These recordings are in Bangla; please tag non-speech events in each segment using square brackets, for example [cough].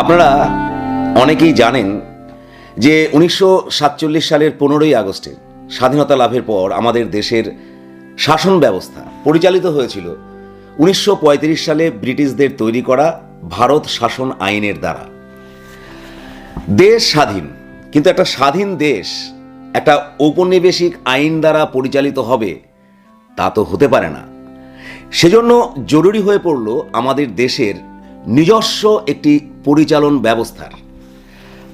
আপনারা অনেকেই জানেন যে উনিশশো সাতচল্লিশ সালের পনেরোই আগস্টে স্বাধীনতা লাভের পর আমাদের দেশের শাসন ব্যবস্থা পরিচালিত হয়েছিল। উনিশশো পঁয়ত্রিশ সালে ব্রিটিশদের তৈরি করা ভারত শাসন আইনের দ্বারা। দেশ স্বাধীন, কিন্তু একটা স্বাধীন দেশ, একটা ঔপনিবেশিক আইন দ্বারা পরিচালিত হবে, তা তো হতে পারে না। সেজন্য জরুরি হয়ে পড়ল আমাদের দেশের নিজস্ব একটি পরিচালন ব্যবস্থার।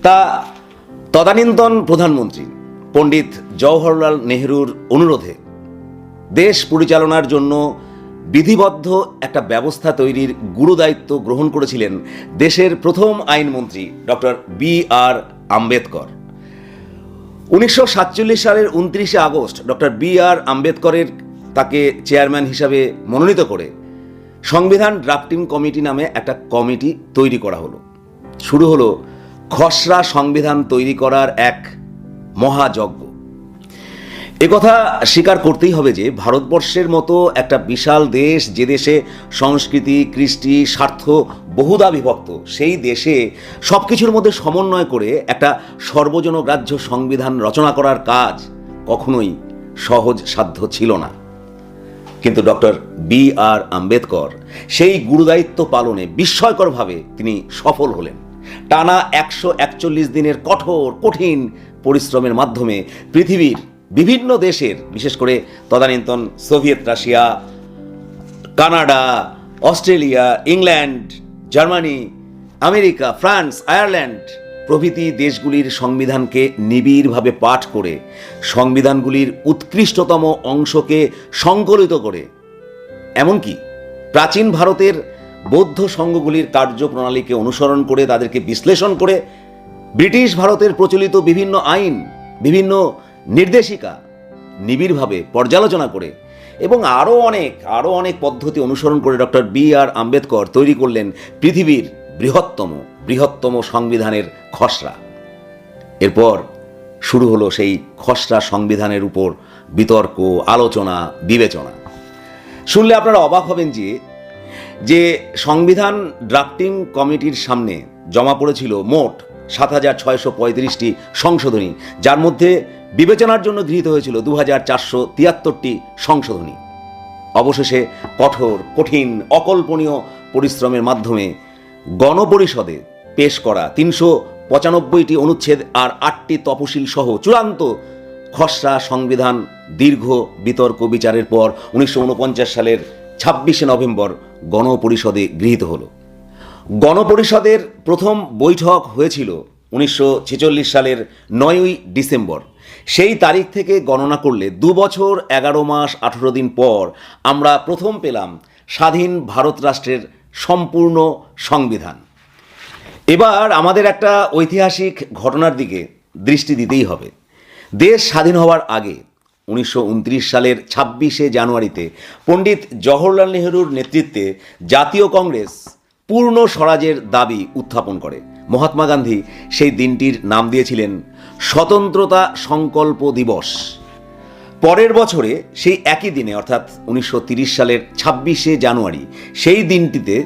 তা তদানীন্তন প্রধানমন্ত্রী পণ্ডিত জওহরলাল নেহরুর অনুরোধে দেশ পরিচালনার জন্য বিধিবদ্ধ একটা ব্যবস্থা তৈরির গুরুদায়িত্ব গ্রহণ করেছিলেন দেশের প্রথম আইনমন্ত্রী ডক্টর বি আর আম্বেদকর। উনিশশো সাতচল্লিশ সালের উনত্রিশে আগস্ট ডক্টর বি আর আম্বেদকরের তাকে চেয়ারম্যান হিসাবে মনোনীত করে সংবিধান ড্রাফটিং কমিটি নামে একটা কমিটি তৈরি করা হলো। শুরু হলো খসড়া সংবিধান তৈরি করার এক মহাযজ্ঞ। একথা স্বীকার করতেই হবে যে, ভারতবর্ষের মতো একটা বিশাল দেশ, যে দেশে সংস্কৃতি, কৃষ্টি, স্বার্থ বহুদা বিভক্ত, সেই দেশে সব কিছুর মধ্যে সমন্বয় করে একটা সর্বজনগ্রাহ্য সংবিধান রচনা করার কাজ কখনোই সহজ সাধ্য ছিল না। কিন্তু ডক্টর বি আর আম্বেদকর সেই গুরুদায়িত্ব পালনে বিস্ময়করভাবে তিনি সফল হলেন। টানা একশো একচল্লিশ দিনের কঠোর, কঠিন পরিশ্রমের মাধ্যমে পৃথিবীর বিভিন্ন দেশের, বিশেষ করে তদানীন্তন Soviet Russia, Canada, Australia, England, Germany, America, France, Ireland প্রভৃতি দেশগুলির সংবিধানকে নিবিড়ভাবে পাঠ করে, সংবিধানগুলির উৎকৃষ্টতম অংশকে সংকলিত করে। এমনকি প্রাচীন ভারতের বৌদ্ধ সংঘগুলির কার্যপ্রণালীকে অনুসরণ করে, তাদেরকে বিশ্লেষণ করে, ব্রিটিশ ভারতের প্রচলিত বিভিন্ন আইন, বিভিন্ন নির্দেশিকা নিবিড়ভাবে পর্যালোচনা করে এবং আরও অনেক আরও অনেক পদ্ধতি অনুসরণ করে ডক্টর বি আর আম্বেদকর তৈরি করলেন পৃথিবীর বৃহত্তম বৃহত্তম সংবিধানের খসড়া। এরপর শুরু হলো সেই খসড়া সংবিধানের উপর বিতর্ক, আলোচনা, বিবেচনা। শুনলে আপনারা অবাক হবেন যে যে সংবিধান ড্রাফটিং কমিটির সামনে জমা পড়েছিল মোট সাত হাজার ছয়শো পঁয়ত্রিশটি সংশোধনী, যার মধ্যে বিবেচনার জন্য গৃহীত হয়েছিল দু হাজার চারশো তিয়াত্তরটি সংশোধনী। অবশেষে কঠোর, কঠিন, অকল্পনীয় পরিশ্রমের মাধ্যমে গণপরিষদে পেশ করা তিনশো পঁচানব্বইটি অনুচ্ছেদ আর আটটি তপশিল সহ চূড়ান্ত খসড়া সংবিধান দীর্ঘ বিতর্ক বিচারের পর উনিশশো ঊনপঞ্চাশ সালের ছাব্বিশে নভেম্বর গণপরিষদে গৃহীত হল। গণপরিষদের প্রথম বৈঠক হয়েছিল উনিশশো ছেচল্লিশ সালের নয়ই ডিসেম্বর। সেই তারিখ থেকে গণনা করলে দু বছর এগারো মাস আঠেরো দিন পর আমরা প্রথম পেলাম স্বাধীন ভারত রাষ্ট্রের সম্পূর্ণ সংবিধান। এবার আমাদের একটা ঐতিহাসিক ঘটনার দিকে দৃষ্টি দিতেই হবে। দেশ স্বাধীন হওয়ার আগে উনিশশো উনত্রিশ সালের ছাব্বিশে জানুয়ারিতে পণ্ডিত জওহরলাল নেহরুর নেতৃত্বে জাতীয় কংগ্রেস পূর্ণ স্বরাজের দাবি উত্থাপন করে। মহাত্মা গান্ধী সেই দিনটির নাম দিয়েছিলেন স্বতন্ত্রতা সংকল্প দিবস। পরের বছরে সেই একই দিনে, অর্থাৎ উনিশশো সালের ছাব্বিশে জানুয়ারি, সেই দিনটিতে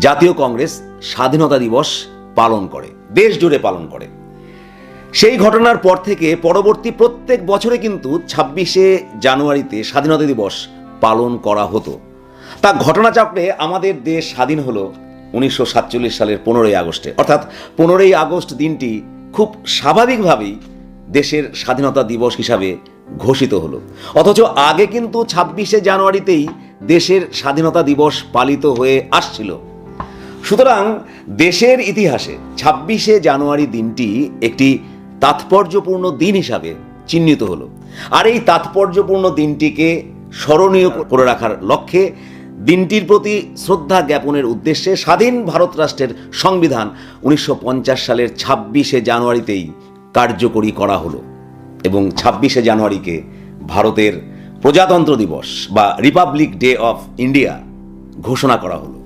জাতীয় কংগ্রেস স্বাধীনতা দিবস পালন করে, দেশ জুড়ে পালন করে। সেই ঘটনার পর থেকে পরবর্তী প্রত্যেক বছরে কিন্তু ছাব্বিশে জানুয়ারিতে স্বাধীনতা দিবস পালন করা হতো। তা ঘটনাচক্রে আমাদের দেশ স্বাধীন হলো উনিশশো সাতচল্লিশ সালের পনেরোই আগস্টে। অর্থাৎ পনেরোই আগস্ট দিনটি খুব স্বাভাবিকভাবেই দেশের স্বাধীনতা দিবস হিসাবে ঘোষিত হলো। অথচ আগে কিন্তু ছাব্বিশে জানুয়ারিতেই দেশের স্বাধীনতা দিবস পালিত হয়ে আসছিল। সুতরাং দেশের ইতিহাসে ছাব্বিশে জানুয়ারি দিনটি একটি তাৎপর্যপূর্ণ দিন হিসাবে চিহ্নিত হলো। আর এই তাৎপর্যপূর্ণ দিনটিকে স্মরণীয় করে রাখার লক্ষ্যে দিনটির প্রতি শ্রদ্ধা জ্ঞাপনের উদ্দেশ্যে স্বাধীন ভারত রাষ্ট্রের সংবিধান উনিশশো পঞ্চাশ সালের ছাব্বিশে জানুয়ারিতেই কার্যকরী করা হলো। এবং ছাব্বিশে জানুয়ারিকে ভারতের প্রজাতন্ত্র দিবস বা রিপাবলিক ডে অফ ইন্ডিয়া ঘোষণা করা হলো।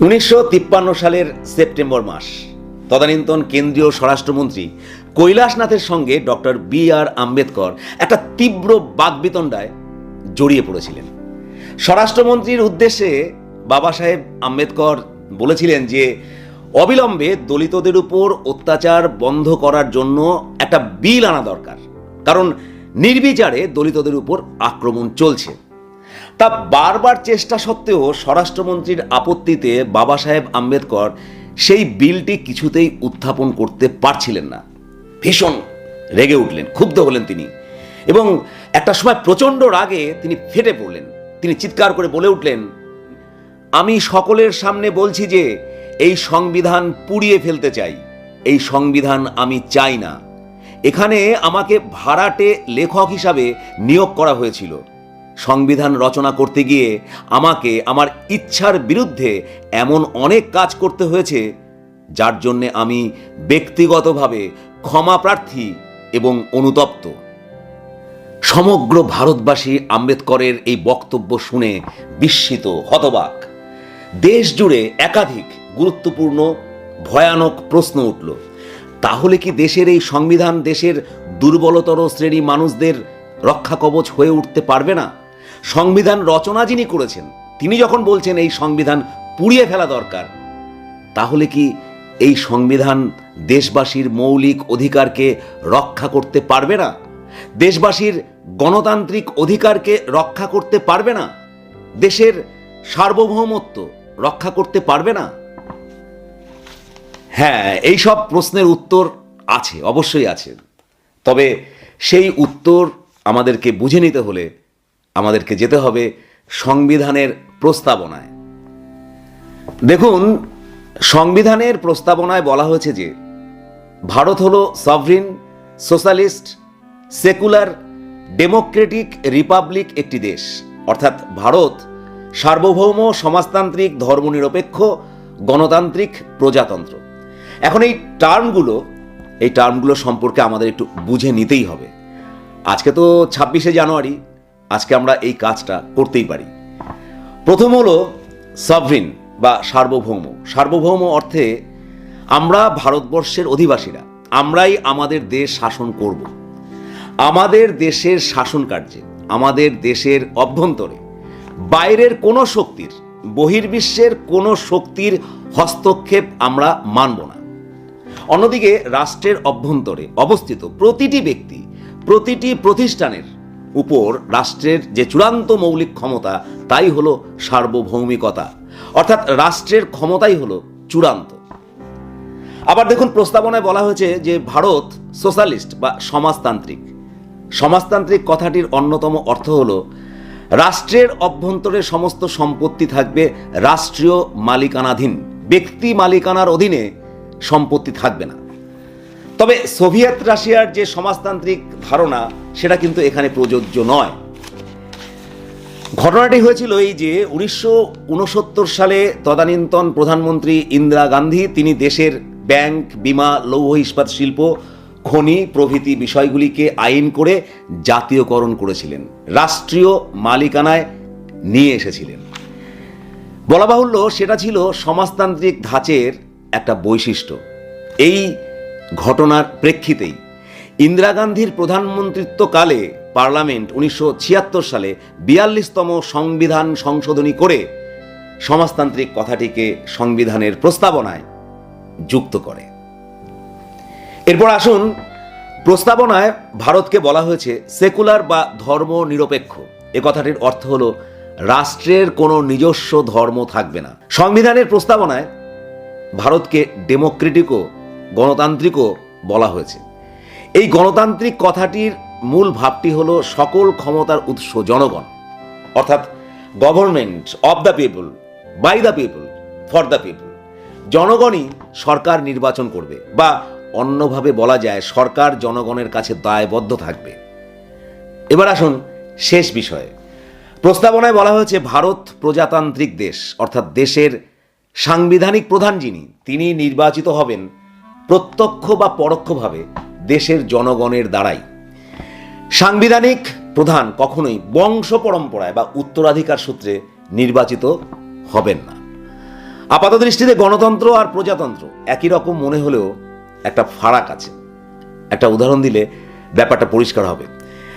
উনিশশো তিপ্পান্ন সালের সেপ্টেম্বর মাস তদানীন্তন কেন্দ্রীয় স্বরাষ্ট্রমন্ত্রী কৈলাসনাথের সঙ্গে ডক্টর বি আর আম্বেদকর একটা তীব্র বাগবিতণ্ডায় জড়িয়ে পড়েছিলেন। স্বরাষ্ট্রমন্ত্রীর উদ্দেশ্যে বাবা সাহেব আম্বেদকর বলেছিলেন যে, অবিলম্বে দলিতদের উপর অত্যাচার বন্ধ করার জন্য একটা বিল আনা দরকার। কারণ নির্বিচারে দলিতদের উপর আক্রমণ চলছে। তা বারবার চেষ্টা সত্ত্বেও স্বরাষ্ট্রমন্ত্রীর আপত্তিতে বাবা সাহেব আম্বেদকর সেই বিলটি কিছুতেই উত্থাপন করতে পারছিলেন না। ভীষণ রেগে উঠলেন, ক্ষুব্ধ হলেন তিনি এবং একটা সময় প্রচণ্ড রাগে তিনি ফেটে পড়লেন। তিনি চিৎকার করে বলে উঠলেন, আমি সকলের সামনে বলছি যে, এই সংবিধান পুড়িয়ে ফেলতে চাই। এই সংবিধান আমি চাই না। এখানে আমাকে ভাড়াটে লেখক হিসাবে নিয়োগ করা হয়েছিল। সংবিধান রচনা করতে গিয়ে আমাকে আমার ইচ্ছার বিরুদ্ধে এমন অনেক কাজ করতে হয়েছে, যার জন্যে আমি ব্যক্তিগতভাবে ক্ষমা প্রার্থী এবং অনুতপ্ত। সমগ্র ভারতবাসী আম্বেদকরের এই বক্তব্য শুনে বিস্মিত, হতবাক। দেশ জুড়ে একাধিক গুরুত্বপূর্ণ, ভয়ানক প্রশ্ন উঠল। তাহলে কি দেশের এই সংবিধান দেশের দুর্বলতর শ্রেণি মানুষদের রক্ষা কবচ হয়ে উঠতে পারবে না? সংবিধান রচনা যিনি করেছেন, তিনি যখন বলছেন এই সংবিধান পুড়িয়ে ফেলা দরকার, তাহলে কি এই সংবিধান দেশবাসীর মৌলিক অধিকারকে রক্ষা করতে পারবে না? দেশবাসীর গণতান্ত্রিক অধিকারকে রক্ষা করতে পারবে না? দেশের সার্বভৌমত্ব রক্ষা করতে পারবে না? হ্যাঁ এই সব প্রশ্নের উত্তর আছে, অবশ্যই আছে। তবে সেই উত্তর আমাদেরকে বুঝে নিতে হলে আমাদেরকে যেতে হবে সংবিধানের প্রস্তাবনায়। দেখুন, সংবিধানের প্রস্তাবনায় বলা হয়েছে যে, ভারত হলো sovereign socialist secular democratic republic একটি দেশ। অর্থাৎ ভারত সার্বভৌম সমাজতান্ত্রিক ধর্মনিরপেক্ষ, গণতান্ত্রিক প্রজাতন্ত্র। এখন এই টার্মগুলো এই টার্মগুলো সম্পর্কে আমাদের একটু বুঝে নিতেই হবে। আজকে তো ছাব্বিশে জানুয়ারি, আজকে আমরা এই কাজটা করতেই পারি। প্রথম হলো সভরিন বা সার্বভৌম। সার্বভৌম অর্থে আমরা ভারতবর্ষের অধিবাসীরা, আমরাই আমাদের দেশ শাসন করব। আমাদের দেশের শাসন কার্যে, আমাদের দেশের অভ্যন্তরে বাইরের কোনো শক্তির, বহির্বিশ্বের কোনো শক্তির হস্তক্ষেপ আমরা মানব না। অন্যদিকে রাষ্ট্রের অভ্যন্তরে অবস্থিত প্রতিটি ব্যক্তি, প্রতিটি প্রতিষ্ঠানের উপর রাষ্ট্রের যে চূড়ান্ত মৌলিক ক্ষমতা, তাই হলো সার্বভৌমিকতা। অর্থাৎ রাষ্ট্রের ক্ষমতাই হলো চূড়ান্ত। আবার দেখুন, প্রস্তাবনায় বলা হয়েছে যে ভারত সোশ্যালিস্ট বা সমাজতান্ত্রিক। সমাজতান্ত্রিক কথাটির অন্যতম অর্থ হলো, রাষ্ট্রের অভ্যন্তরে সমস্ত সম্পত্তি থাকবে রাষ্ট্রীয় মালিকানাধীন। ব্যক্তি মালিকানার অধীনে সম্পত্তি থাকবে না। তবে সোভিয়েত রাশিয়ার যে সমাজতান্ত্রিক ধারণা, সেটা কিন্তু এখানে প্রযোজ্য নয়। ঘটনাটি হয়েছিল এই যে, উনিশশো উনসত্তর সালে তদানীন্তন প্রধানমন্ত্রী ইন্দিরা গান্ধী, তিনি দেশের ব্যাংক, বিমা, লৌহ ইস্পাত শিল্প, খনি প্রভৃতি বিষয়গুলিকে আইন করে জাতীয়করণ করেছিলেন। রাষ্ট্রীয় মালিকানায় নিয়ে এসেছিলেন। বলা বাহুল্য, সেটা ছিল সমাজতান্ত্রিক ধাঁচের একটা বৈশিষ্ট্য। এই ঘটনার প্রেক্ষিতেই ইন্দিরা গান্ধীর প্রধানমন্ত্রিত্বকালে পার্লামেন্ট উনিশশো ছিয়াত্তর সালে বিয়াল্লিশতম সংবিধান সংশোধনী করে সমাজতান্ত্রিক কথাটিকে সংবিধানের প্রস্তাবনায় যুক্ত করে। এরপর আসুন, প্রস্তাবনায় ভারতকে বলা হয়েছে সেকুলার বা ধর্ম নিরপেক্ষ এ কথাটির অর্থ হল, রাষ্ট্রের কোনো নিজস্ব ধর্ম থাকবে না। সংবিধানের প্রস্তাবনায় ভারতকে ডেমোক্রেটিকও, গণতান্ত্রিকও বলা হয়েছে। এই গণতান্ত্রিক কথাটির মূল ভাবটি হলো সকল ক্ষমতার উৎস জনগণ, অর্থাৎ government of the people by the people for the people জনগণই সরকার নির্বাচন করবে বা অন্যভাবে বলা যায় সরকার জনগণের কাছে দায়বদ্ধ থাকবে। এবার আসুন শেষ বিষয়ে। প্রস্তাবনায় বলা হয়েছে ভারত প্রজাতান্ত্রিক দেশ, অর্থাৎ দেশের সাংবিধানিক প্রধান যিনি, তিনি নির্বাচিত হবেন প্রত্যক্ষ বা পরোক্ষভাবে দেশের জনগণের দ্বারাই। সাংবিধানিক প্রধান কখনোই বংশ পরম্পরায় বা উত্তরাধিকার সূত্রে নির্বাচিত হবেন না। আপাত দৃষ্টিতে গণতন্ত্র আর প্রজাতন্ত্র একই রকম মনে হলেও একটা ফারাক আছে। একটা উদাহরণ দিলে ব্যাপারটা পরিষ্কার হবে।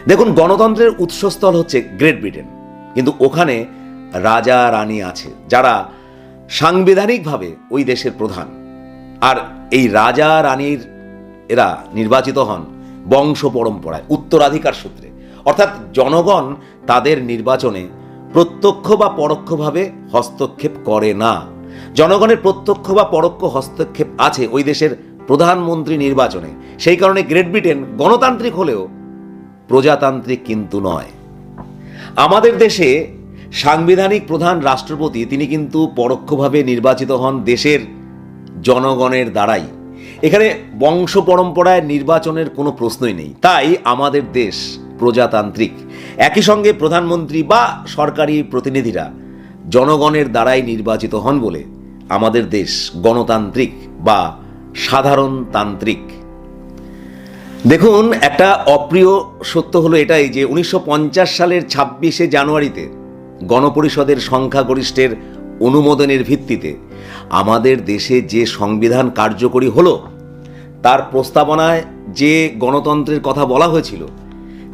দেখুন, গণতন্ত্রের উৎসস্থল হচ্ছে গ্রেট ব্রিটেন। কিন্তু ওখানে রাজা রানী আছে, যারা সাংবিধানিকভাবে ওই দেশের প্রধান। আর এই রাজা রানীর এরা নির্বাচিত হন বংশ পরম্পরায়, উত্তরাধিকার সূত্রে। অর্থাৎ জনগণ তাদের নির্বাচনে প্রত্যক্ষ বা পরোক্ষভাবে হস্তক্ষেপ করে না। জনগণের প্রত্যক্ষ বা পরোক্ষ হস্তক্ষেপ আছে ওই দেশের প্রধানমন্ত্রী নির্বাচনে। সেই কারণে গ্রেট ব্রিটেন গণতান্ত্রিক হলেও প্রজাতান্ত্রিক কিন্তু নয়। আমাদের দেশে সাংবিধানিক প্রধান রাষ্ট্রপতি, তিনি কিন্তু পরোক্ষভাবে নির্বাচিত হন দেশের জনগণের দ্বারাই। এখানে বংশ পরম্পরায় নির্বাচনের কোনো প্রশ্নই নেই। তাই আমাদের দেশ প্রজাতান্ত্রিক। একই সঙ্গে প্রধানমন্ত্রী বা সরকারি প্রতিনিধিরা জনগণের দ্বারাই নির্বাচিত হন বলে আমাদের দেশ গণতান্ত্রিক বা সাধারণতান্ত্রিক। দেখুন, একটা অপ্রিয় সত্য হলো এটাই যে উনিশশো পঞ্চাশ সালের ছাব্বিশে জানুয়ারিতে গণপরিষদের সংখ্যাগরিষ্ঠের অনুমোদনের ভিত্তিতে আমাদের দেশে যে সংবিধান কার্যকরী হলো, তার প্রস্তাবনায় যে গণতন্ত্রের কথা বলা হয়েছিল,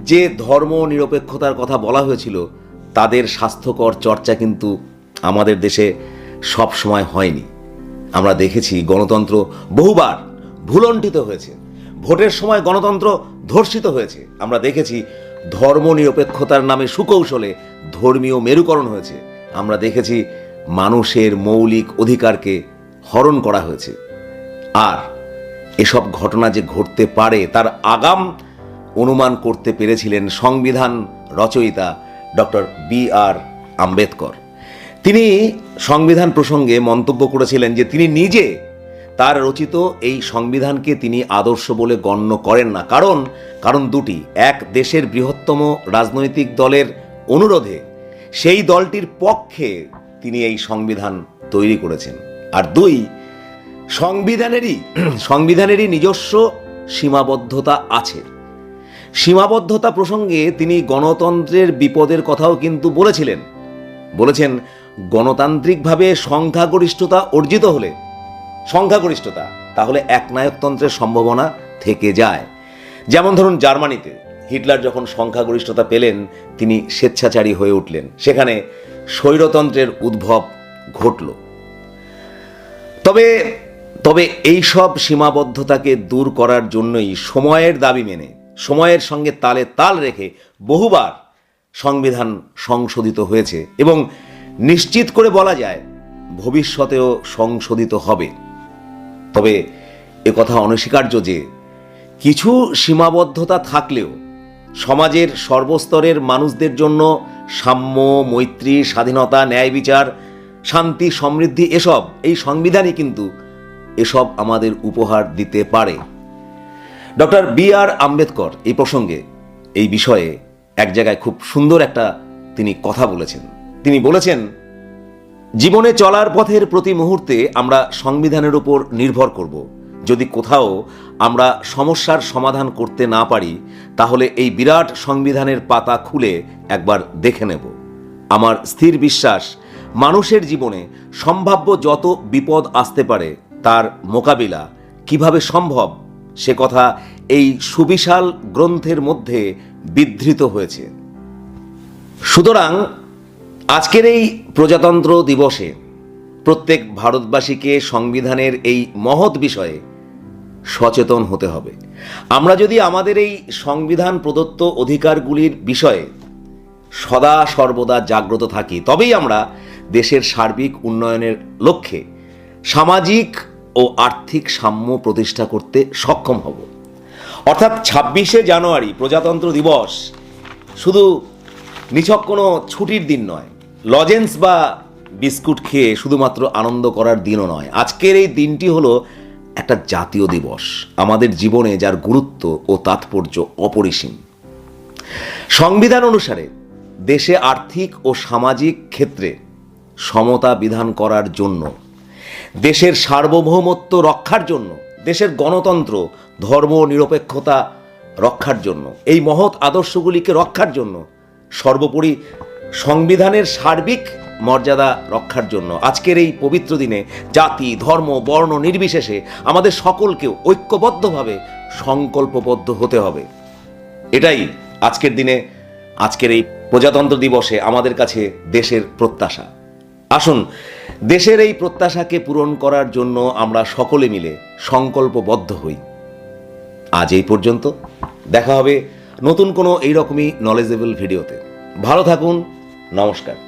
যে ধর্ম নিরপেক্ষতার কথা বলা হয়েছিল, তাদের স্বাস্থ্যকর চর্চা কিন্তু আমাদের দেশে সব সময় হয়নি। আমরা দেখেছি গণতন্ত্র বহুবার ভুলণ্ঠিত হয়েছে। ভোটের সময় গণতন্ত্র ধর্ষিত হয়েছে। আমরা দেখেছি ধর্ম নিরপেক্ষতার নামে সুকৌশলে ধর্মীয় মেরুকরণ হয়েছে। আমরা দেখেছি মানুষের মৌলিক অধিকারকে হরণ করা হয়েছে। আর এসব ঘটনা যে ঘটতে পারে, তার আগাম অনুমান করতে পেরেছিলেন সংবিধান রচয়িতা ডক্টর বি আর আম্বেদকর। তিনি সংবিধান প্রসঙ্গে মন্তব্য করেছিলেন যে তিনি নিজে তার রচিত এই সংবিধানকে তিনি আদর্শ বলে গণ্য করেন না। কারণ কারণ দুটি। এক, দেশের বৃহত্তম রাজনৈতিক দলের অনুরোধে সেই দলটির পক্ষে তিনি এই সংবিধান তৈরি করেছেন। আর দুই, সংবিধানেরই [clears throat] সংবিধানেরই নিজস্ব সীমাবদ্ধতা আছে। সীমাবদ্ধতা প্রসঙ্গে তিনি গণতন্ত্রের বিপদের কথাও কিন্তু বলেছিলেন। বলেছেন, গণতান্ত্রিকভাবে সংখ্যাগরিষ্ঠতা অর্জিত হলে, সংখ্যাগরিষ্ঠতা তাহলে একনায়কতন্ত্রের সম্ভাবনা থেকে যায়। যেমন ধরুন জার্মানিতে হিটলার যখন সংখ্যাগরিষ্ঠতা পেলেন, তিনি স্বেচ্ছাচারী হয়ে উঠলেন। সেখানে স্বৈরতন্ত্রের উদ্ভব ঘটল। তবে তবে এই সব সীমাবদ্ধতাকে দূর করার জন্যই সময়ের দাবি মেনে, সময়ের সঙ্গে তালে তাল রেখে বহুবার সংবিধান সংশোধিত হয়েছে এবং নিশ্চিত করে বলা যায়, ভবিষ্যতেও সংশোধিত হবে। তবে কথা অনস্বীকার্য যে, কিছু সীমাবদ্ধতা থাকলেও সমাজের সর্বস্তরের মানুষদের জন্য সাম্য, মৈত্রী, স্বাধীনতা, ন্যায় বিচার, শান্তি, সমৃদ্ধি, এসব, এই সংবিধানই কিন্তু এসব আমাদের উপহার দিতে পারে। ডক্টর বি আর আম্বেদকর এই প্রসঙ্গে এই বিষয়ে এক জায়গায় খুব সুন্দর একটা তিনি কথা বলেছেন। তিনি বলেছেন, জীবনে চলার পথের প্রতি মুহূর্তে আমরা সংবিধানের উপর নির্ভর করব। যদি কোথাও আমরা সমস্যার সমাধান করতে না পারি, তাহলে এই বিরাট সংবিধানের পাতা খুলে একবার দেখে নেব। আমার স্থির বিশ্বাস, মানুষের জীবনে সম্ভাব্য যত বিপদ আসতে পারে, তার মোকাবিলা কীভাবে সম্ভব, সে কথা এই সুবিশাল গ্রন্থের মধ্যে বিধৃত হয়েছে। সুতরাং আজকের এই প্রজাতন্ত্র দিবসে প্রত্যেক ভারতবাসীকে সংবিধানের এই মহৎ বিষয়ে সচেতন হতে হবে। আমরা যদি আমাদের এই সংবিধান প্রদত্ত অধিকারগুলির বিষয়ে সদা সর্বদা জাগ্রত থাকি, তবেই আমরা দেশের সার্বিক উন্নয়নের লক্ষ্যে সামাজিক ও আর্থিক সাম্য প্রতিষ্ঠা করতে সক্ষম হব। অর্থাৎ ছাব্বিশে জানুয়ারি প্রজাতন্ত্র দিবস শুধু নিছক কোনো ছুটির দিন নয়, লজেন্স বা বিস্কুট খেয়ে শুধুমাত্র আনন্দ করার দিনও নয়। আজকের এই দিনটি হলো একটা জাতীয় দিবস। আমাদের জীবনে যার গুরুত্ব ও তাৎপর্য অপরিসীম। সংবিধান অনুসারে দেশে আর্থিক ও সামাজিক ক্ষেত্রে সমতা বিধান করার জন্য, দেশের সার্বভৌমত্ব রক্ষার জন্য, দেশের গণতন্ত্র, ধর্ম নিরপেক্ষতা রক্ষার জন্য, এই মহৎ আদর্শগুলিকে রক্ষার জন্য সর্বোপরি সংবিধানের সার্বিক মর্যাদা রক্ষার জন্য। আজকের এই পবিত্র দিনে জাতি, ধর্ম, বর্ণ নির্বিশেষে আমাদের সকলকেও ঐক্যবদ্ধভাবে সংকল্পবদ্ধ হতে হবে। এটাই আজকের দিনে, আজকের এই প্রজাতন্ত্র দিবসে আমাদের কাছে দেশের প্রত্যাশা। আসুন, দেশের এই প্রত্যাশাকে পূরণ করার জন্য আমরা সকলে মিলে সংকল্পবদ্ধ হই। আজ এই পর্যন্ত। দেখা হবে নতুন কোনো এইরকমই নলেজেবল ভিডিওতে ভালো থাকুন, নমস্কার।